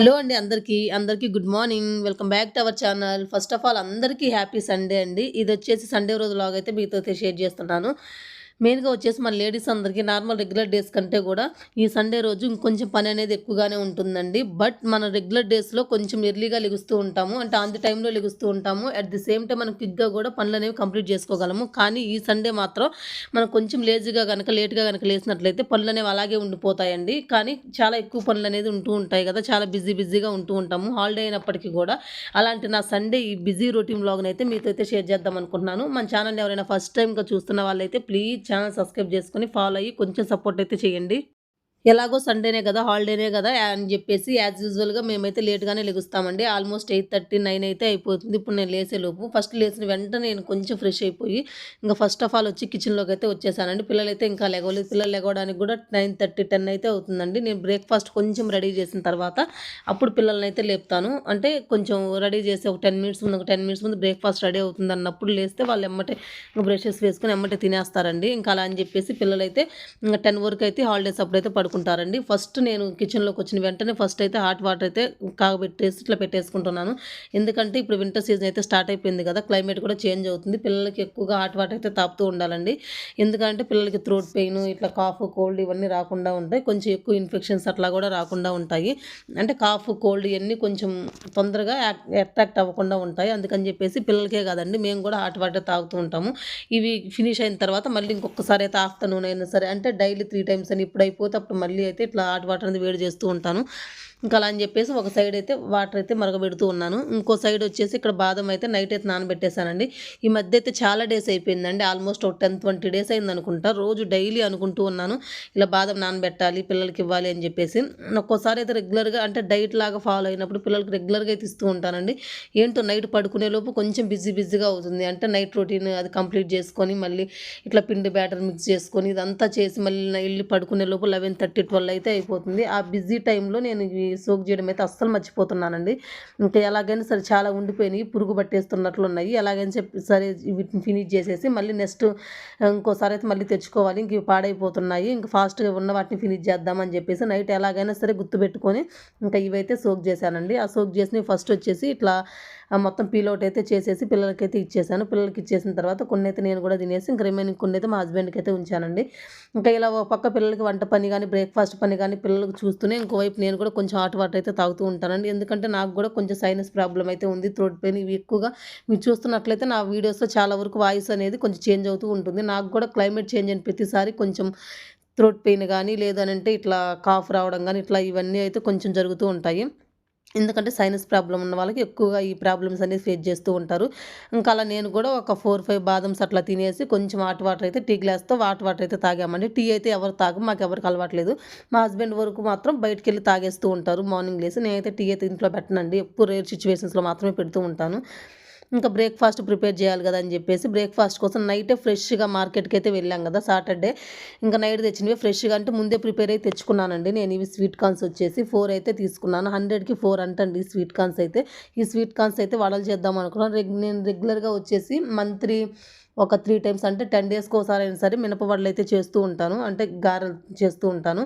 Hello అండి అందరికీ. అందరికీ good morning. Welcome back to our channel. First of all అందరికీ హ్యాపీ సండే అండి. ఇది వచ్చేసి సండే రోజు వ్లాగ్ అయితే మీతో షేర్ చేస్తున్నాను. మెయిన్‌గా వచ్చేసి మన లేడీస్ అందరికీ నార్మల్ రెగ్యులర్ డేస్ కంటే కూడా ఈ సండే రోజు ఇంకొంచెం పని అనేది ఎక్కువగానే ఉంటుందండి. బట్ మన రెగ్యులర్ డేస్‌లో కొంచెం ఎర్లీగా లెగుస్తూ ఉంటాము. అంటే ఆన్ ది టైంలో లెగుస్తూ ఉంటాము. అట్ ది సేమ్ టైం మనం క్విక్‌గా కూడా పనులనేవి కంప్లీట్ చేసుకోగలము. కానీ ఈ సండే మాత్రం మనం కొంచెం లేజీగా కనుక లేట్‌గా గనక లేసినట్లయితే పనులనేవి అలాగే ఉండిపోతాయండి. కానీ చాలా ఎక్కువ పనులనేది ఉంటూ ఉంటాయి కదా! చాలా బిజీ బిజీగా ఉంటూ ఉంటాము. హాలిడే అయినప్పటికీ కూడా అలాంటి నా సండే ఈ బిజీ రొటీన్ వ్లాగ్‌నైతే మీతో అయితే షేర్ చేద్దాం అనుకుంటున్నాను. మన ఛానల్ ఎవరైనా ఫస్ట్ టైంగా చూస్తున్న వాళ్ళైతే ప్లీజ్ ఛానల్ సబ్స్క్రైబ్ చేసుకొని ఫాలో అయ్యి కొంచెం సపోర్ట్ అయితే చేయండి. ఎలాగో సండేనే కదా! హాలిడేనే కదా! అని చెప్పేసి యాజ్ యూజువల్‌గా మేమైతే లేట్‌గానే లెగుస్తామండి. ఆల్మోస్ట్ 8:30, 9 అయితే అయిపోతుంది. ఇప్పుడు నేను లేసేలోపు ఫస్ట్ లేచిన వెంటనే నేను కొంచెం ఫ్రెష్ అయిపోయి ఇంకా ఫస్ట్ ఆఫ్ ఆల్ వచ్చి కిచెన్‌లోకి అయితే వచ్చేసానండి. పిల్లలైతే ఇంకా లెగవలేదు. పిల్లలు లెగవడానికి కూడా 9:30, 10 అయితే అవుతుందండి. నేను బ్రేక్‌ఫాస్ట్ కొంచెం రెడీ చేసిన తర్వాత అప్పుడు పిల్లల్ని అయితే లేపుతాను. అంటే కొంచెం రెడీ చేసి ఒక 10 మినిట్స్ ముందు, ఒక 10 మినిట్స్ ముందు బ్రేక్‌ఫాస్ట్ రెడీ అవుతుందన్నప్పుడు లేస్తే వాళ్ళు ఎమ్మటే బ్రషెస్ వేసుకొని ఎమ్మటే తినేస్తారండి. ఇంకా అలా అని చెప్పేసి పిల్లలైతే ఇంకా టెన్ వరకు అయితే హాలిడేస్ అప్పుడైతే వాడుకుంటారండి ఫస్ట్ నేను కిచెన్‌లోకి వచ్చిన వెంటనే ఫస్ట్ అయితే హాట్ వాటర్ అయితే కాగబెట్టేసి ఇట్లా పెట్టేసుకుంటున్నాను. ఎందుకంటే ఇప్పుడు వింటర్ సీజన్ అయితే స్టార్ట్ అయిపోయింది కదా! క్లైమేట్ కూడా చేంజ్ అవుతుంది. పిల్లలకి ఎక్కువగా హాట్ వాటర్ అయితే తాపుతూ ఉండాలండి. ఎందుకంటే పిల్లలకి థ్రోట్ పెయిన్ ఇట్లా కాఫ్, కోల్డ్ ఇవన్నీ రాకుండా ఉంటాయి. కొంచెం ఎక్కువ ఇన్ఫెక్షన్స్ అట్లా కూడా రాకుండా ఉంటాయి. అంటే కాఫ్, కోల్డ్ ఇవన్నీ కొంచెం తొందరగా అట్రాక్ట్ అవ్వకుండా ఉంటాయి. అందుకని చెప్పేసి పిల్లలకే కాదండి మేము కూడా హాట్ వాటర్ తాగుతూ ఉంటాము. ఇవి ఫినిష్ అయిన తర్వాత మళ్ళీ ఇంకొకసారి అయితే ఆఫ్టర్‌నూన్ అయినా సరే అంటే డైలీ త్రీ టైమ్స్ అని ఇప్పుడు అయిపోతే అప్పుడు మళ్ళీ అయితే ఇట్లా హాట్ వాటర్ అనేది వేడి చేస్తూ ఉంటాను. ఇంకా అలా అని చెప్పేసి ఒక సైడ్ అయితే వాటర్ అయితే మరగబెడుతూ ఉన్నాను. ఇంకో సైడ్ వచ్చేసి ఇక్కడ బాదం అయితే నైట్ అయితే నానబెట్టేశానండి ఈ మధ్య అయితే చాలా డేస్ అయిపోయిందండి. ఆల్మోస్ట్ ఒక 10, 20 డేస్ అయింది అనుకుంటా రోజు డైలీ అనుకుంటూ ఉన్నాను. ఇలా బాదం నానబెట్టాలి, పిల్లలకి ఇవ్వాలి అని చెప్పేసి. ఒక్కోసారి అయితే రెగ్యులర్‌గా అంటే డైట్ లాగా ఫాలో అయినప్పుడు పిల్లలకి రెగ్యులర్‌గా అయితే ఇస్తూ ఉంటానండి. ఏంటో నైట్ పడుకునేలోపు కొంచెం బిజీ బిజీగా అవుతుంది. అంటే నైట్ రొటీన్ అది కంప్లీట్ చేసుకొని మళ్ళీ ఇట్లా పిండి బ్యాటర్ మిక్స్ చేసుకొని ఇదంతా చేసి మళ్ళీ ఎళ్ళి పడుకునేలోపు 11:30, 12 అయితే అయిపోతుంది. ఆ బిజీ టైంలో నేను సోక్ చేయడం అయితే అస్సలు మర్చిపోతున్నానండి. ఇంకా ఎలాగైనా సరే చాలా ఉండిపోయినాయి. పురుగు పట్టేస్తున్నట్లున్నాయి. ఎలాగైనా చెప్పి సరే వీటిని ఫినిష్ చేసేసి మళ్ళీ నెక్స్ట్ ఇంకోసారి అయితే మళ్ళీ తెచ్చుకోవాలి. ఇంక పాడైపోతున్నాయి. ఇంకా ఫాస్ట్‌గా ఉన్న వాటిని ఫినిష్ చేద్దాం అని చెప్పేసి నైట్ ఎలాగైనా సరే గుర్తుపెట్టుకొని ఇంకా ఇవైతే సోక్ చేశానండి. ఆ సోక్ చేసినవి ఫస్ట్ వచ్చేసి ఇట్లా మొత్తం పీల్ అయితే చేసేసి పిల్లలకైతే ఇచ్చేసాను. పిల్లలకి ఇచ్చేసిన తర్వాత కొన్ని అయితే నేను కూడా తినేసి ఇంక రిమైనింగ్ కొన్నైతే మా హస్బెండ్‌కి అయితే ఉంచానండి. ఇంకా ఇలా ఒక పక్క పిల్లలకి వంట పని కానీ బ్రేక్‌ఫాస్ట్ పని కానీ పిల్లలకి చూస్తూనే ఇంకోవైపు నేను కూడా కొంచెం హాట్ వాటర్ అయితే తాగుతూ ఉంటానండి. ఎందుకంటే నాకు కూడా కొంచెం సైనస్ ప్రాబ్లం అయితే ఉంది. థ్రోట్ పెయిన్ ఇవి ఎక్కువగా మీరు చూస్తున్నట్లయితే నా వీడియోస్‌లో చాలా వరకు వాయిస్ అనేది కొంచెం చేంజ్ అవుతూ ఉంటుంది. నాకు కూడా క్లైమేట్ చేంజ్ అని ప్రతిసారి కొంచెం థ్రోట్ పెయిన్ కానీ లేదనంటే ఇట్లా కాఫ్ రావడం కానీ ఇట్లా ఇవన్నీ అయితే కొంచెం జరుగుతూ ఉంటాయి. ఎందుకంటే సైనస్ ప్రాబ్లం ఉన్న వాళ్ళకి ఎక్కువగా ఈ ప్రాబ్లమ్స్ అనేది ఫేస్ చేస్తూ ఉంటారు. ఇంకా అలా నేను కూడా ఒక 4, 5 బాదమ్స్ అట్లా తినేసి కొంచెం హాట్ వాటర్ అయితే టీ గ్లాస్‌తో హాట్ వాటర్ అయితే తాగామండి. టీ అయితే ఎవరు తాగము. ఎవరికి అలవాట్లేదు. మా హస్బెండ్ వరకు మాత్రం బయటికెళ్ళి తాగేస్తూ ఉంటారు మార్నింగ్ లేసి. నేనైతే టీ అయితే ఇంట్లో పెట్టనండి. ఎప్పుడు రేర్ సిచ్యువేషన్స్లో మాత్రమే పెడుతూ ఉంటాను. ఇంకా బ్రేక్‌ఫాస్ట్ ప్రిపేర్ చేయాలి కదా! అని చెప్పేసి బ్రేక్‌ఫాస్ట్ కోసం నైటే ఫ్రెష్‌గా మార్కెట్‌కి అయితే వెళ్ళాం కదా! సాటర్డే. ఇంకా నైట్ తెచ్చినవి ఫ్రెష్‌గా అంటే ముందే ప్రిపేర్ అయితే తెచ్చుకున్నానండి. నేను ఇవి స్వీట్ కార్న్స్ వచ్చేసి ఫోర్ అయితే తీసుకున్నాను. 100కి 4 అంటండి స్వీట్ కార్న్స్ అయితే. ఈ స్వీట్ కార్న్స్ అయితే వడలు చేద్దాం అనుకున్నాను. రెగ్ నేను రెగ్యులర్‌గా వచ్చేసి మంత్లీ ఒక త్రీ టైమ్స్ అంటే 10 డేస్‌కి ఒకసారి అయినా సరే మినప వడలు అయితే చేస్తూ ఉంటాను. అంటే గారెలు చేస్తూ ఉంటాను.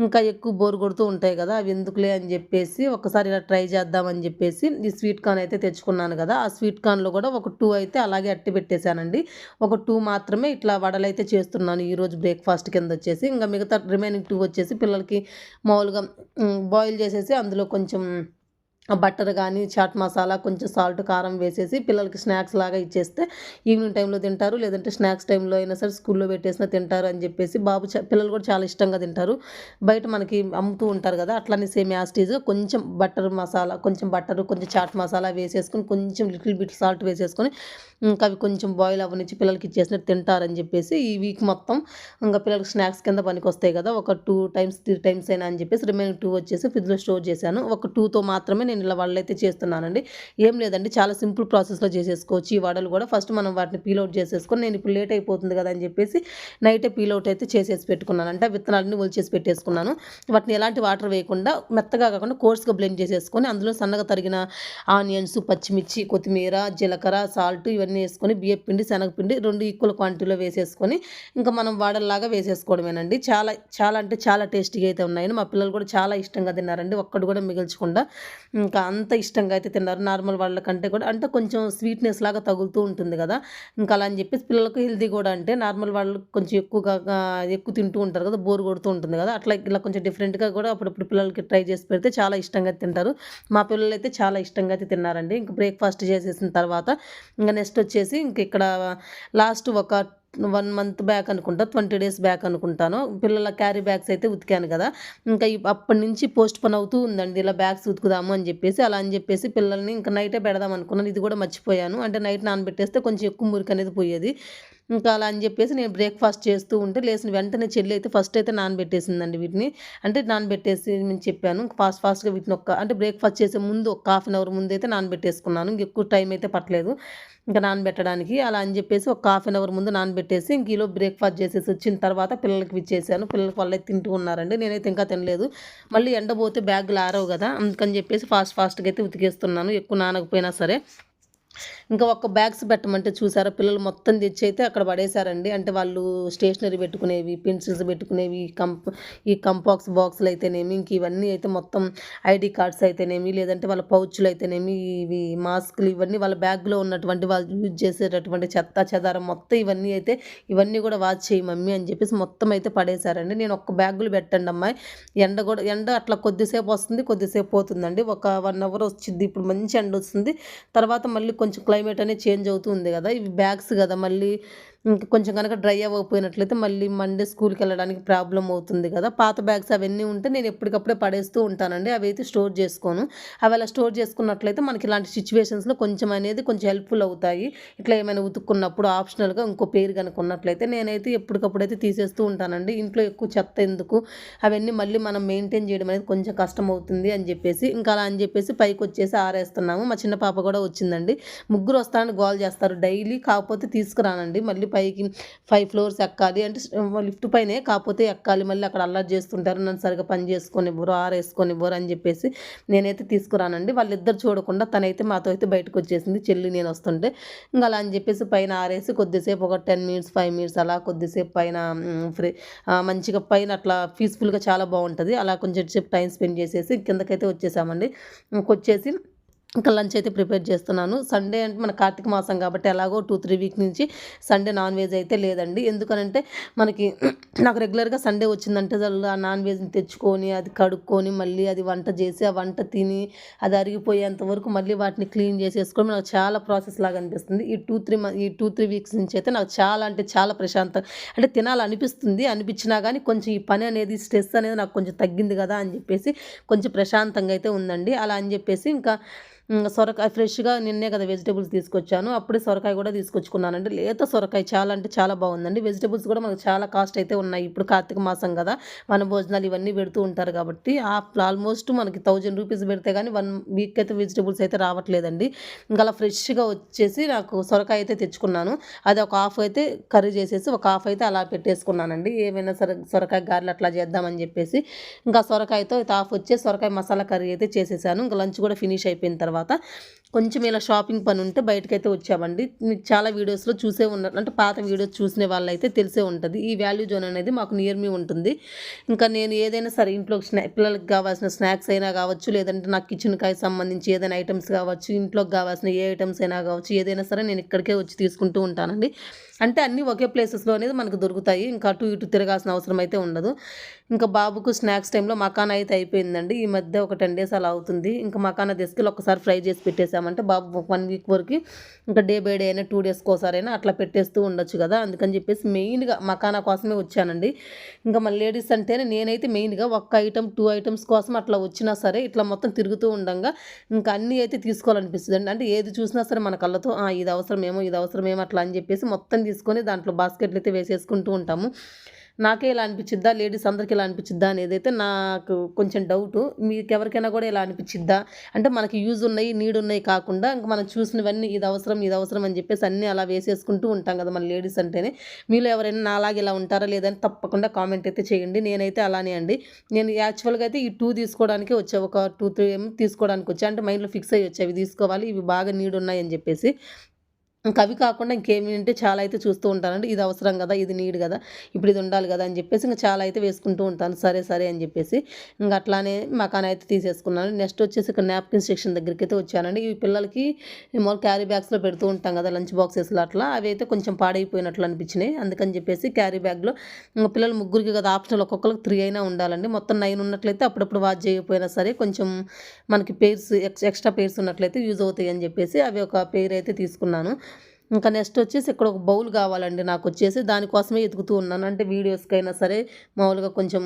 ఇంకా ఎక్కువ బోర్ కొడుతూ ఉంటాయి కదా! అవి ఎందుకులే అని చెప్పేసి ఒకసారి ఇలా ట్రై చేద్దామని చెప్పేసి ఈ స్వీట్ కార్న్ అయితే తెచ్చుకున్నాను కదా! ఆ స్వీట్ కార్న్‌లో కూడా ఒక టూ అయితే అలాగే అట్టి పెట్టేసానండి. ఒక టూ మాత్రమే ఇట్లా వడలైతే చేస్తున్నాను ఈరోజు బ్రేక్‌ఫాస్ట్ కింద వచ్చేసి. ఇంకా మిగతా రిమైనింగ్ టూ వచ్చేసి పిల్లలకి మామూలుగా బాయిల్ చేసేసి అందులో కొంచెం బటర్ కానీ చాట్ మసాలా, కొంచెం సాల్ట్, కారం వేసేసి పిల్లలకి స్నాక్స్ లాగా ఇచ్చేస్తే ఈవినింగ్ టైంలో తింటారు. లేదంటే స్నాక్స్ టైంలో అయినా సరే స్కూల్‌లో పెట్టేసినా తింటారు అని చెప్పేసి బాబు పిల్లలు కూడా చాలా ఇష్టంగా తింటారు. బయట మనకి అమ్ముతూ ఉంటారు కదా! అట్లనే సేమ్ యాస్టీజ్ కొంచెం బటర్ మసాలా, కొంచెం బటరు, కొంచెం చాట్ మసాలా వేసేసుకొని కొంచెం లిటిల్ బిట్ సాల్ట్ వేసేసుకొని ఇంకా అవి కొంచెం బాయిల్ అవ్వనిచ్చి పిల్లలకి ఇచ్చేసినట్టు తింటారని చెప్పేసి ఈ వీక్ మొత్తం ఇంకా పిల్లలకి స్నాక్స్ కింద పనికొస్తాయి కదా! ఒక టూ టైమ్స్, త్రీ టైమ్స్ అయినా అని చెప్పేసి రిమైనింగ్ టూ వచ్చేసి ఫ్రిడ్జ్‌లో స్టోర్ చేశాను. ఒక టూతో మాత్రమే నేను ఇలా వడలు అయితే చేస్తున్నానండి. ఏం లేదండి చాలా సింపుల్ ప్రాసెస్లో చేసేసుకోవచ్చు. ఈ వడలు కూడా ఫస్ట్ మనం వాటిని పీలౌట్ చేసేసుకొని నేను ఇప్పుడు లేట్ అయిపోతుంది కదా అని చెప్పేసి నైటే పీలౌట్ అయితే చేసేసి పెట్టుకున్నాను అంటే విత్తనాలని ఒలిచేసి పెట్టేసుకున్నాను. వాటిని ఎలాంటి వాటర్ వేయకుండా మెత్తగా కాకుండా కోర్స్గా బ్లెండ్ చేసేసుకొని అందులో సన్నగా తరిగిన ఆనియన్స్ పచ్చిమిర్చి కొత్తిమీర జీలకర్ర సాల్ట్ ఇవన్నీ వేసుకొని బియ్యం పిండి శనగపిండి రెండు ఈక్వల్ క్వాంటిటీలో వేసేసుకొని ఇంకా మనం వాడల్లాగా వేసేసుకోవడమేనండి. చాలా చాలా అంటే చాలా టేస్టీగా అయితే ఉన్నాయని మా పిల్లలు కూడా చాలా ఇష్టంగా తిన్నారండి. ఒక్కడు కూడా మిగిల్చకుండా. ఇంకా అంత ఇష్టంగా అయితే తిన్నారు. నార్మల్ వాళ్ళకంటే కూడా అంటే కొంచెం స్వీట్నెస్ లాగా తగులుతూ ఉంటుంది కదా. ఇంకా అలా అని చెప్పేసి పిల్లలకు హెల్తీ కూడా అంటే నార్మల్ వాళ్ళు కొంచెం ఎక్కువగా ఎక్కువ తింటూ ఉంటారు కదా బోర్ కొడుతూ ఉంటుంది కదా. అట్లా ఇలా కొంచెం డిఫరెంట్గా కూడా అప్పుడప్పుడు పిల్లలకి ట్రై చేసి పెడితే చాలా ఇష్టంగా తింటారు. మా పిల్లలు అయితే చాలా ఇష్టంగా అయితే తిన్నారండి. ఇంకా బ్రేక్ఫాస్ట్ చేసేసిన తర్వాత ఇంకా నెక్స్ట్ వచ్చేసి ఇంక ఇక్కడ లాస్ట్ ఒక వన్ మంత్ బ్యాక్ అనుకుంటా ట్వంటీ డేస్ బ్యాక్ అనుకుంటాను. పిల్లల క్యారీ బ్యాగ్స్ అయితే ఉతికాను కదా. ఇంకా అప్పటి నుంచి పోస్ట్ పని అవుతూ ఉందండి ఇలా బ్యాగ్స్ ఉతుకుదాము అని చెప్పేసి అలా అని చెప్పేసి పిల్లల్ని ఇంకా నైటే పెడదాం అనుకున్నాను. ఇది కూడా మర్చిపోయాను. అంటే నైట్ నానబెట్టేస్తే కొంచెం ఎక్కువ మురికి అనేది పోయేది. ఇంకా అలా అని చెప్పేసి నేను బ్రేక్ఫాస్ట్ చేస్తూ ఉంటే లేచిన వెంటనే చెల్లి అయితే ఫస్ట్ అయితే నానబెట్టేసిందండి వీటిని. అంటే నానబెట్టేసి నేను చెప్పాను ఫాస్ట్ ఫాస్ట్గా వీటిని ఒక్క అంటే బ్రేక్ఫాస్ట్ చేసే ముందు ఒక హాఫ్ అన్ అవర్ ముందు అయితే నానబెట్టేసుకున్నాను ఇంక ఎక్కువ టైం అయితే పట్టలేదు. ఇంకా నానబెట్టడానికి అలా అని చెప్పేసి ఒక హాఫ్ అన్ అవర్ ముందు నానబెట్టేసి ఇంక ఈలో బ్రేక్ఫాస్ట్ చేసేసి వచ్చిన తర్వాత పిల్లలకి ఇచ్చేసాను. పిల్లలకి వాళ్ళే తింటూ ఉన్నారండి నేనైతే ఇంకా తినలేదు. మళ్ళీ ఎండబోతే బ్యాగులు ఆరవు కదా అందుకని చెప్పేసి ఫాస్ట్ ఫాస్ట్గా అయితే ఉతికేస్తున్నాను ఎక్కువ నానకపోయినా సరే. ఇంకా ఒక బ్యాగ్స్ పెట్టమంటే చూసారా పిల్లలు మొత్తం తెచ్చి అయితే అక్కడ పడేశారండి. అంటే వాళ్ళు స్టేషనరీ పెట్టుకునేవి పెన్సిల్స్ పెట్టుకునేవి కంప్ ఈ కంపాక్స్ బాక్సులు అయితేనేమి ఇంక ఇవన్నీ అయితే మొత్తం ఐడి కార్డ్స్ అయితేనేమి లేదంటే వాళ్ళ పౌచ్లు అయితేనేమి ఇవి మాస్కులు ఇవన్నీ వాళ్ళ బ్యాగ్లో ఉన్నటువంటి వాళ్ళు యూజ్ చేసేటటువంటి చెత్త చెదారం మొత్తం ఇవన్నీ అయితే ఇవన్నీ కూడా వాచ్ చేయి మమ్మీ అని చెప్పేసి మొత్తం అయితే పడేశారండి. నేను ఒక్క బ్యాగులు పెట్టండి అమ్మాయి. ఎండ కూడా ఎండ అట్లా కొద్దిసేపు వస్తుంది కొద్దిసేపు పోతుందండి. ఒక వన్ అవర్ వచ్చింది ఇప్పుడు మంచి ఎండ వస్తుంది. తర్వాత మళ్ళీ కొంచెం క్లైమేట్ అనేది చేంజ్ అవుతుంది కదా. ఇవి బ్యాగ్స్ కదా మళ్ళీ కొంచెం కనుక డ్రై అవ్వకపోయినట్లయితే మళ్ళీ మండే స్కూల్కి వెళ్ళడానికి ప్రాబ్లం అవుతుంది కదా. పాత బ్యాగ్స్ అవన్నీ ఉంటే నేను ఎప్పటికప్పుడే పడేస్తూ ఉంటానండి. అవి అయితే స్టోర్ చేసుకోను. అవి అలా స్టోర్ చేసుకున్నట్లయితే మనకి ఇలాంటి సిచ్యువేషన్స్లో కొంచెం అనేది కొంచెం హెల్ప్ఫుల్ అవుతాయి. ఇట్లా ఏమైనా ఉతుక్కున్నప్పుడు ఆప్షనల్గా ఇంకో పేరు కనుక ఉన్నట్లయితే నేనైతే ఎప్పటికప్పుడు అయితే తీసేస్తూ ఉంటానండి. ఇంట్లో ఎక్కువ చెత్త ఎందుకు? అవన్నీ మళ్ళీ మనం మెయింటైన్ చేయడం అనేది కొంచెం కష్టం అవుతుంది అని చెప్పేసి ఇంకా అలా అని చెప్పేసి పైకి వచ్చేసి ఆరేస్తున్నాము. మా చిన్న పాప కూడా వచ్చిందండి. ముగ్గురు వస్తారని గోల్ చేస్తారు. డైలీ కాకపోతే తీసుకురానండి. మళ్ళీ పైకి ఫైవ్ ఫ్లోర్స్ ఎక్కాలి అంటే లిఫ్ట్ పైనే కాకపోతే ఎక్కాలి. మళ్ళీ అక్కడ అల్లరి చేస్తుంటారు. నన్ను సరిగా పని చేసుకొని ఇవ్వరు ఆరేసుకొని ఇవ్వరు అని చెప్పేసి నేనైతే తీసుకురానండి. వాళ్ళిద్దరు చూడకుండా తనైతే మాతో అయితే బయటకు వచ్చేసింది. చెల్లి నేను వస్తుంటే ఇంకా అలా అని చెప్పేసి పైన ఆరేసి కొద్దిసేపు ఒక టెన్ మినిట్స్ ఫైవ్ మినిట్స్ అలా కొద్దిసేపు పైన ఫ్రీ మంచిగా పైన అట్లా పీస్ఫుల్గా చాలా బాగుంటుంది. అలా కొంచెం సేపు టైం స్పెండ్ చేసేసి కిందకైతే వచ్చేసామండి. ఇంకొచ్చేసి ఇంకా లంచ్ అయితే ప్రిపేర్ చేస్తున్నాను. సండే అంటే మన కార్తీక మాసం కాబట్టి ఎలాగో టూ త్రీ వీక్ నుంచి సండే నాన్ వెజ్ అయితే లేదండి. ఎందుకనంటే మనకి నాకు రెగ్యులర్గా సండే వచ్చిందంటే చాలు ఆ నాన్ వెజ్ని తెచ్చుకొని అది కడుక్కొని మళ్ళీ అది వంట చేసి ఆ వంట తిని అది అరిగిపోయేంత వరకు మళ్ళీ వాటిని క్లీన్ చేసేసుకొని నాకు చాలా ప్రాసెస్ లాగా అనిపిస్తుంది. ఈ టూ త్రీ ఈ టూ త్రీ వీక్స్ నుంచి అయితే నాకు చాలా అంటే చాలా ప్రశాంతం అంటే తినాలనిపిస్తుంది. అనిపించినా కానీ కొంచెం ఈ పని అనేది స్ట్రెస్ అనేది నాకు కొంచెం తగ్గింది కదా అని చెప్పేసి కొంచెం ప్రశాంతంగా అయితే ఉందండి. అలా అని చెప్పేసి ఇంకా సొరకాయ ఫ్రెష్గా నిన్నే కదా వెజిటేబుల్స్ తీసుకొచ్చాను. అప్పుడే సొరకాయ కూడా తీసుకొచ్చుకున్నానండి. లేత సొరకాయ చాలా అంటే చాలా బాగుందండి. వెజిటేబుల్స్ కూడా మనకు చాలా కాస్ట్ అయితే ఉన్నాయి. ఇప్పుడు కార్తీక మాసం కదా మన భోజనాలు ఇవన్నీ పెడుతూ ఉంటారు కాబట్టి ఆల్మోస్ట్ మనకి థౌజండ్ రూపీస్ పెడితే కానీ వన్ వీక్ అయితే వెజిటేబుల్స్ అయితే రావట్లేదండి. ఇంకా అలా ఫ్రెష్గా వచ్చేసి నాకు సొరకాయ అయితే తెచ్చుకున్నాను. అది ఒక హాఫ్ అయితే కర్రీ చేసేసి ఒక హాఫ్ అయితే అలా పెట్టేసుకున్నానండి. ఏమైనా సరే సొరకాయ గారెలు అట్లా చేద్దామని చెప్పేసి ఇంకా సొరకాయతో హాఫ్ వచ్చే సొరకాయ మసాలా కర్రీ అయితే చేసేసాను. ఇంకా లంచ్ కూడా ఫినిష్ అయిపోయిన తర్వాత తర్వాత కొంచెం ఇలా షాపింగ్ పని ఉంటే బయటకైతే వచ్చామండి. మీకు చాలా వీడియోస్లో చూసే ఉన్నారు అంటే పాత వీడియోస్ చూసిన వాళ్ళైతే తెలిసే ఉంటుంది. ఈ వాల్యూ జోన్ అనేది మాకు నియర్ మీ ఉంటుంది. ఇంకా నేను ఏదైనా సరే ఇంట్లో స్నా పిల్లలకి కావాల్సిన స్నాక్స్ అయినా కావచ్చు లేదంటే నాకు కిచెన్కి సంబంధించి ఏదైనా ఐటమ్స్ కావచ్చు ఇంట్లోకి కావాల్సిన ఏ ఐటమ్స్ అయినా కావచ్చు ఏదైనా సరే నేను ఇక్కడికే వచ్చి తీసుకుంటూ ఉంటానండి. అంటే అన్నీ ఒకే ప్లేసెస్లో అనేది మనకు దొరుకుతాయి. ఇంకా అటు ఇటు తిరగాల్సిన అవసరం అయితే ఉండదు. ఇంకా బాబుకు స్నాక్స్ టైంలో మకానా అయితే అయిపోయిందండి. ఈ మధ్య ఒక టెన్ డేస్ అలా అవుతుంది. ఇంకా మకానా తీసుకెళ్ళి ఒకసారి ఫ్రై చేసి పెట్టేసామంటే బాబు వన్ వీక్ వరకు ఇంకా డే బై డే అయినా టూ డేస్కి ఒకసారైనా అట్లా పెట్టేస్తూ ఉండొచ్చు కదా. అందుకని చెప్పేసి మెయిన్గా మకానా కోసమే వచ్చానండి. ఇంకా మన లేడీస్ అంటేనే నేనైతే మెయిన్గా ఒక్క ఐటమ్ టూ ఐటమ్స్ కోసం అట్లా వచ్చినా సరే ఇట్లా మొత్తం తిరుగుతూ ఉండగా ఇంకా అన్నీ అయితే తీసుకోవాలనిపిస్తుంది అండి అంటే ఏది చూసినా సరే మన కళ్ళతో ఇది అవసరమేమో ఇది అవసరమేమో అట్లా అని చెప్పేసి మొత్తం తీసుకొని దాంట్లో బాస్కెట్లు అయితే వేసేసుకుంటూ ఉంటాము. నాకే ఇలా అనిపించిద్దా? లేడీస్ అందరికీ ఇలా అనిపించిద్దా అనేది అయితే నాకు కొంచెం డౌటు. మీకు ఎవరికైనా కూడా ఇలా అనిపించిద్దా? అంటే మనకి యూజ్ ఉన్నాయి నీడ్ ఉన్నాయి కాకుండా ఇంకా మనం చూసినవన్నీ ఇది అవసరం ఇది అవసరం అని చెప్పేసి అన్నీ అలా వేసేసుకుంటూ ఉంటాం కదా మన లేడీస్ అంటేనే. మీలో ఎవరైనా నాలాగే ఇలా ఉంటారా లేదని తప్పకుండా కామెంట్ అయితే చేయండి. నేనైతే అలానే అండి. నేను యాక్చువల్గా అయితే ఈ టూ తీసుకోవడానికి వచ్చా. ఒక టూ త్రీ ఏం తీసుకోవడానికి వచ్చా. అంటే మైండ్లో ఫిక్స్ అయ్యి వచ్చా. ఇవి తీసుకోవాలి ఇవి బాగా నీడ్ ఉన్నాయని చెప్పేసి. ఇంకా అవి కాకుండా ఇంకేమి అంటే చాలా అయితే చూస్తూ ఉంటానండి. ఇది అవసరం కదా ఇది నీడ్ కదా ఇప్పుడు ఇది ఉండాలి కదా అని చెప్పేసి ఇంకా చాలా అయితే వేసుకుంటూ ఉంటాను. సరే సరే అని చెప్పేసి ఇంకా అట్లానే మకాన్ అయితే తీసేసుకున్నాను. నెక్స్ట్ వచ్చేసి ఇక్కడ నాప్కిన్ సెక్షన్ దగ్గరికి అయితే వచ్చానండి. ఈ పిల్లలకి మామూలు క్యారీ బ్యాగ్స్లో పెడుతూ ఉంటాం కదా లంచ్ బాక్సెస్లో అట్లా. అవి అయితే కొంచెం పాడైపోయినట్లు అనిపించినాయి. అందుకని చెప్పేసి క్యారీ బ్యాగ్లో ఇంకా పిల్లలు ముగ్గురికి కదా ఆప్షనల్ ఒక్కొక్కరికి త్రీ అయినా ఉండాలండి. మొత్తం నైన్ ఉన్నట్లయితే అప్పుడప్పుడు వాచ్ చేయకపోయినా సరే కొంచెం మనకి పేర్స్ ఎక్స్ట్రా పేర్స్ ఉన్నట్లయితే యూజ్ అవుతాయి అని చెప్పేసి అవి ఒక పేరు అయితే తీసుకున్నాను. ఇంకా నెక్స్ట్ వచ్చేసి ఇక్కడ ఒక బౌల్ కావాలండి నాకు వచ్చేసి. దానికోసమే ఎతుకుతూ ఉన్నాను. అంటే వీడియోస్కైనా సరే మామూలుగా కొంచెం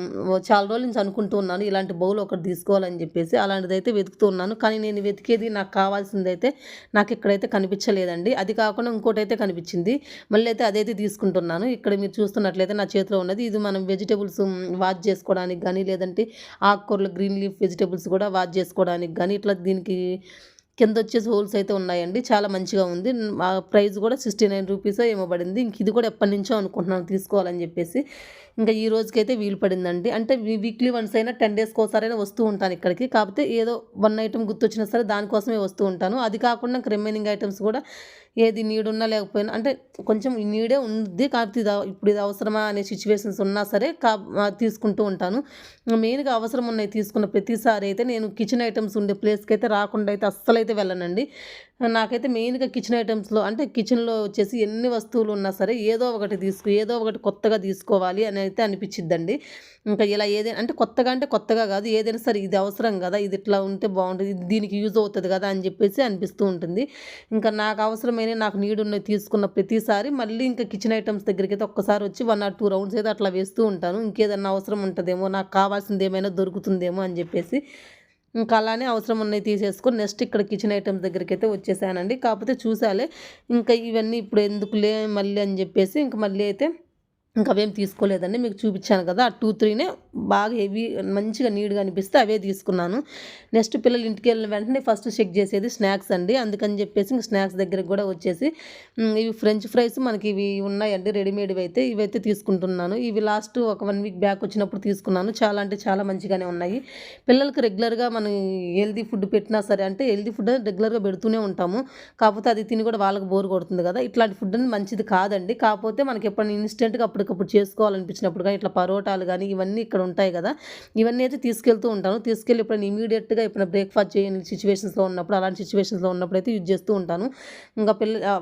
చాలా రోజుల నుంచి అనుకుంటూ ఉన్నాను. ఇలాంటి బౌల్ ఒకటి తీసుకోవాలని చెప్పేసి అలాంటిది అయితే వెతుకుతూ ఉన్నాను. కానీ నేను వెతికేది నాకు కావాల్సింది అయితే నాకు ఇక్కడైతే కనిపించలేదండి. అది కాకుండా ఇంకోటి అయితే కనిపించింది. మళ్ళీ అయితే అదైతే తీసుకుంటున్నాను. ఇక్కడ మీరు చూస్తున్నట్లయితే నా చేతిలో ఉన్నది. ఇది మనం వెజిటేబుల్స్ వాష్ చేసుకోవడానికి కానీ లేదంటే ఆకుకూరలు గ్రీన్ లీఫ్ వెజిటేబుల్స్ కూడా వాష్ చేసుకోవడానికి కానీ ఇట్లా దీనికి కింద వచ్చేసి హోల్స్ అయితే ఉన్నాయండి. చాలా మంచిగా ఉంది. ప్రైస్ కూడా సిక్స్టీ నైన్ రూపీస్ ఏమో పడింది. ఇంక ఇది కూడా ఎప్పటి నుంచో అనుకుంటున్నాను తీసుకోవాలని చెప్పేసి. ఇంకా ఈ రోజుకైతే వీలు పడిందండి. అంటే వీక్లీ వన్స్ అయినా టెన్ డేస్కి ఒకసారైనా వస్తూ ఉంటాను ఇక్కడికి. కాకపోతే ఏదో వన్ ఐటమ్ గుర్తొచ్చినా సరే దానికోసమే వస్తూ ఉంటాను. అది కాకుండా రిమైనింగ్ ఐటమ్స్ కూడా ఏది నీడ్ ఉన్నా లేకపోయినా అంటే కొంచెం నీడే ఉంది. కాకపోతే ఇది ఇప్పుడు ఇది అవసరమా అనే సిచ్యువేషన్స్ ఉన్నా సరే కా తీసుకుంటూ ఉంటాను. మెయిన్గా అవసరం ఉన్నాయి తీసుకున్న ప్రతిసారి అయితే నేను కిచెన్ ఐటమ్స్ ఉండే ప్లేస్కి అయితే రాకుండా అయితే అస్సలు అయితే వెళ్ళనండి. నాకైతే మెయిన్గా కిచెన్ ఐటమ్స్లో అంటే కిచెన్లో వచ్చేసి ఎన్ని వస్తువులు ఉన్నా సరే ఏదో ఒకటి తీసుకు ఏదో ఒకటి కొత్తగా తీసుకోవాలి అని అయితే అనిపించిద్దండి ఇంకా ఇలా ఏదైనా అంటే కొత్తగా అంటే కొత్తగా కాదు ఏదైనా సరే ఇది అవసరం కదా ఇది ఇట్లా ఉంటే బాగుంటుంది ఇది దీనికి యూజ్ అవుతుంది కదా అని చెప్పేసి అనిపిస్తూ ఉంటుంది. ఇంకా నాకు అవసరమైన నాకు నీడు ఉన్నది తీసుకున్న ప్రతిసారి మళ్ళీ ఇంకా కిచెన్ ఐటమ్స్ దగ్గరికి అయితే ఒక్కసారి వచ్చి వన్ ఆర్ టూ రౌండ్స్ అయితే అట్లా వేస్తూ ఉంటాను. ఇంకేదన్నా అవసరం ఉంటుందేమో నాకు కావాల్సింది ఏమైనా దొరుకుతుందేమో అని చెప్పేసి ఇంకా అలానే అవసరం ఉన్నాయి తీసేసుకొని నెక్స్ట్ ఇక్కడ కిచెన్ ఐటమ్స్ దగ్గరికి అయితే వచ్చేసానండి. కాకపోతే చూసాలే ఇంకా ఇవన్నీ ఇప్పుడు ఎందుకులే మళ్ళీ అని చెప్పేసి ఇంకా మళ్ళీ అయితే ఇంకా అవేం తీసుకోలేదండి. మీకు చూపించాను కదా ఆ టూ త్రీనే బాగా హెవీ మంచిగా నీట్గా అనిపిస్తే అవే తీసుకున్నాను. నెక్స్ట్ పిల్లలు ఇంటికి వెళ్ళిన వెంటనే ఫస్ట్ చెక్ చేసేది స్నాక్స్ అండి. అందుకని చెప్పేసి ఇంక స్నాక్స్ దగ్గరకు కూడా వచ్చేసి ఇవి ఫ్రెంచ్ ఫ్రైస్ మనకి ఇవి ఉన్నాయండి రెడీమేడ్వి అయితే ఇవైతే తీసుకుంటున్నాను. ఇవి లాస్ట్ ఒక వన్ వీక్ బ్యాక్ వచ్చినప్పుడు తీసుకున్నాను. చాలా అంటే చాలా మంచిగానే ఉన్నాయి. పిల్లలకి రెగ్యులర్గా మనం హెల్దీ ఫుడ్ పెట్టినా సరే అంటే హెల్దీ ఫుడ్ రెగ్యులర్గా పెడుతూనే ఉంటాము. కాకపోతే అది తిని కూడా వాళ్ళకి బోర్ కొడుతుంది కదా. ఇట్లాంటి ఫుడ్ అనేది మంచిది కాదండి. కాకపోతే మనకి ఎప్పుడైనా ఇన్స్టెంట్గా అప్పుడు అప్పటికప్పుడు చేసుకోవాలనిపించినప్పుడు కానీ ఇట్లా పరోటాలు కానీ ఇవన్నీ ఇక్కడ ఉంటాయి కదా. ఇవన్నీ అయితే తీసుకెళ్తూ ఉంటాను. తీసుకెళ్ళి ఎప్పుడైనా ఇమీడియట్గా ఎప్పుడైనా బ్రేక్ఫాస్ట్ చేయని సిచ్యువేషన్స్లో ఉన్నప్పుడు అలాంటి సిచ్యువేషన్స్లో ఉన్నప్పుడు అయితే యూజ్ చేస్తూ ఉంటాను. ఇంకా పిల్ల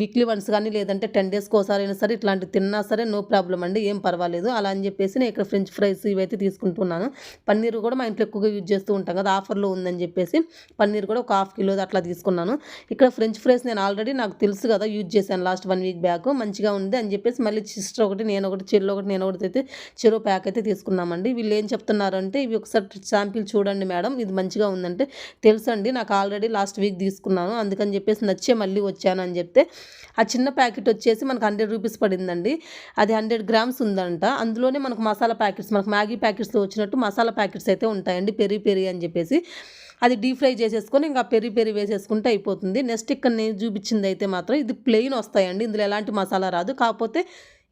వీక్లీ వన్స్ కానీ లేదంటే టెన్ డేస్కి ఒకసారి అయినా సరే ఇట్లాంటివి తిన్నా సరే నో ప్రాబ్లం అండి ఏం పర్వాలేదు. అలా అని చెప్పేసి నేను ఇక్కడ ఫ్రెంచ్ ఫ్రైస్ ఇవైతే తీసుకుంటున్నాను. పన్నీర్ కూడా మా ఇంట్లో ఎక్కువగా యూజ్ చేస్తూ ఉంటాం కదా ఆఫర్లో ఉందని చెప్పేసి పన్నీర్ కూడా ఒక హాఫ్ కిలో అట్లా తీసుకున్నాను. ఇక్కడ ఫ్రెంచ్ ఫ్రైస్ నేను ఆల్రెడీ నాకు తెలుసు కదా యూజ్ చేశాను లాస్ట్ వన్ వీక్ బ్యాక్ మంచిగా ఉంది అని చెప్పేసి మళ్ళీ సిస్టర్ ఒకటి నేను ఒకటి చెల్లు ఒకటి నేను ఒకటి అయితే చెరో ప్యాక్ అయితే తీసుకున్నామండి. వీళ్ళు ఏం చెప్తున్నారంటే ఇవి ఒకసారి శాంపిల్ చూడండి మేడం ఇది మంచిగా ఉందంటే తెలుసండి. నాకు ఆల్రెడీ లాస్ట్ వీక్ తీసుకున్నాను. అందుకని చెప్పేసి నచ్చే మళ్ళీ వచ్చాను అని చెప్తే ఆ చిన్న ప్యాకెట్ వచ్చేసి మనకు హండ్రెడ్ రూపీస్ పడిందండి. అది హండ్రెడ్ గ్రామ్స్ ఉందంట. అందులోనే మనకు మసాలా ప్యాకెట్స్ మనకు మ్యాగీ ప్యాకెట్స్లో వచ్చినట్టు మసాలా ప్యాకెట్స్ అయితే ఉంటాయండి. పెరి పెరి అని చెప్పేసి అది డీప్ ఫ్రై చేసేసుకొని ఇంకా పెరి పెరి వేసేసుకుంటే అయిపోతుంది. నెక్స్ట్ ఇక్కడ నేను చూపించింది అయితే మాత్రం ఇది ప్లెయిన్ వస్తాయండి. ఇందులో ఎలాంటి మసాలా రాదు. కాకపోతే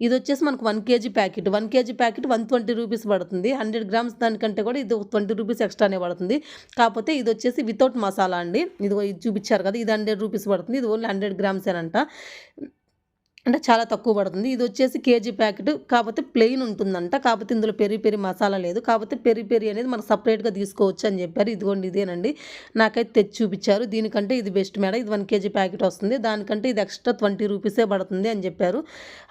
ఇది వచ్చేసి మనకు one KG packet. One KG packet one twenty rupees పడుతుంది. హండ్రెడ్ గ్రామ్స్ దానికంటే కూడా ఇది ట్వంటీ రూపీస్ ఎక్స్ట్రానే పడుతుంది. కాకపోతే ఇది వచ్చేసి వితౌట్ మసాలా అండి. ఇది చూపించారు కదా ఇది హండ్రెడ్ రూపీస్ పడుతుంది. ఇది ఓన్లీ హండ్రెడ్ గ్రామ్స్ అంట అంటే చాలా తక్కువ పడుతుంది. ఇది వచ్చేసి కేజీ ప్యాకెట్. కాకపోతే ప్లెయిన్ ఉంటుందంట. కాకపోతే ఇందులో పెరి పెరి మసాలా లేదు. కాకపోతే పెరి పెరి అనేది మనకు సపరేట్గా తీసుకోవచ్చు అని చెప్పారు. ఇదిగోండి ఇదేనండి. నాకైతే తెచ్చి చూపించారు. దీనికంటే ఇది బెస్ట్ మేడం. ఇది వన్ కేజీ ప్యాకెట్ వస్తుంది. దానికంటే ఇది ఎక్స్ట్రా ట్వంటీ రూపీసే పడుతుంది అని చెప్పారు.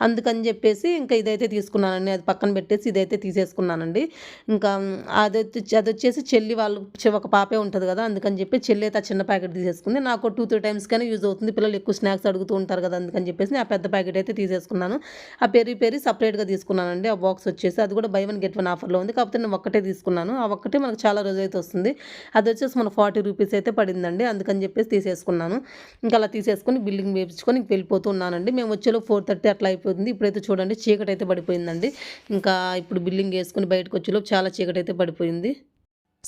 అందుకని చెప్పేసి ఇంకా ఇదైతే తీసుకున్నానండి. అది పక్కన పెట్టేసి ఇదైతే తీసేసుకున్నానండి. ఇంకా అది అది వచ్చేసి చెల్లి వాళ్ళు ఒక పాపే ఉంటుంది కదా. అందుకని చెప్పి చెల్లి అయితే ఆ చిన్న ప్యాకెట్ తీసేసుకుంది. నాకు టూ త్రీ టైమ్స్ కానీ యూజ్ అవుతుంది. పిల్లలు ఎక్కువ స్నాక్స్ అడుగుతూ ఉంటారు కదా. అందుకని చెప్పేసి ఆ పెద్ద ప్యాకెట్ ప్యాకెట్ అయితే తీసేసుకున్నాను. ఆ పెరి పెరి సపరేట్గా తీసుకున్నానండి. ఆ బాక్స్ వచ్చేసి అది కూడా బై వన్ గెట్ వన్ ఆఫర్లో ఉంది. కాకపోతే నేను ఒక్కటే తీసుకున్నాను. ఆ ఒక్కటే మనకు చాలా రోజు అయితే వస్తుంది. అది వచ్చేసి మన ఫార్టీ రూపీస్ అయితే పడిందండి. అందుకని చెప్పేసి తీసేసుకున్నాను. ఇంకా అలా తీసేసుకొని బిల్డింగ్ వేపించుకొని వెళ్ళిపోతున్నానండి వెళ్ళిపోతూ ఉన్నానండి. మేము వచ్చేలో ఫోర్ థర్టీ అట్లా అయిపోతుంది ఇప్పుడైతే చూడండి చీకటి అయితే పడిపోయిందండి. ఇంకా ఇప్పుడు బిల్డింగ్ వేసుకుని బయటకు వచ్చేలోపు చాలా చీకటి అయితే పడిపోయింది.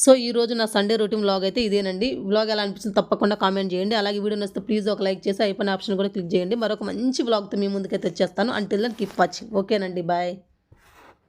సో ఈ రోజు నా సండే రొటీన్ వ్లాగ్ అయితే ఇదేనండి. వ్లాగ్ ఎలా అనిపించింది తప్పకుండా కామెంట్ చేయండి. అలాగే వీడియో నచ్చితే ప్లీజ్ ఒక లైక్ చేసి అయిపోయిన ఆప్షన్ కూడా క్లిక్ చేయండి. మరొక మంచి వ్లాగ్తో మీ ముందుకైతే వచ్చేస్తాను. అంటిల్ దన్ కీప్ వాచింగ్ ఓకేనండి బాయ్